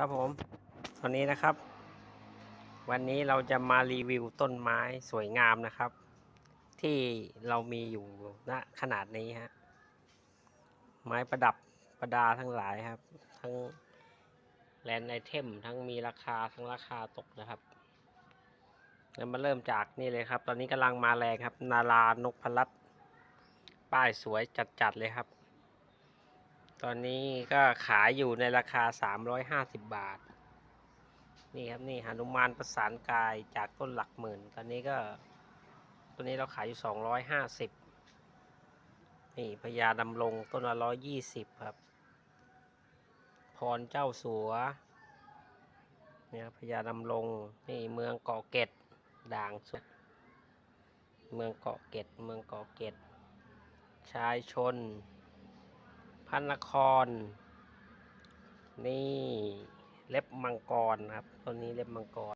ครับผมวันนี้นะครับ วันนี้เราจะมารีวิวต้นไม้สวยงามนะครับ ที่เรามีอยู่ณขนาดนี้ฮะไม้ประดับประดาทั้งหลายครับ ทั้งแลนด์ไอเทมทั้งมีราคาทั้งราคาตกนะครับเรามาเริ่มจากนี่เลยครับ ตอนนี้กำลังมาแรงครับ นารานกพลัด ป้ายสวยจัดๆเลยครับ อนนี้ก็ขายอยู่ในราคา 350 บาท นี่ครับนี่หนุมานประสานกายจากต้นหลักหมื่น ตอนนี้ก็ตัวนี้เราขายอยู่ 250 นี่พญาดำรงต้นละ 120 ครับ พรเจ้าสัวเนี่ยพญาดำรงนี่เมืองเกาะเกร็ดด่างสุด เมืองเกาะเกร็ดเมืองเกาะเกร็ดชายชน พระนคร นี่เล็บมังกรครับตัวนี้เล็บมังกร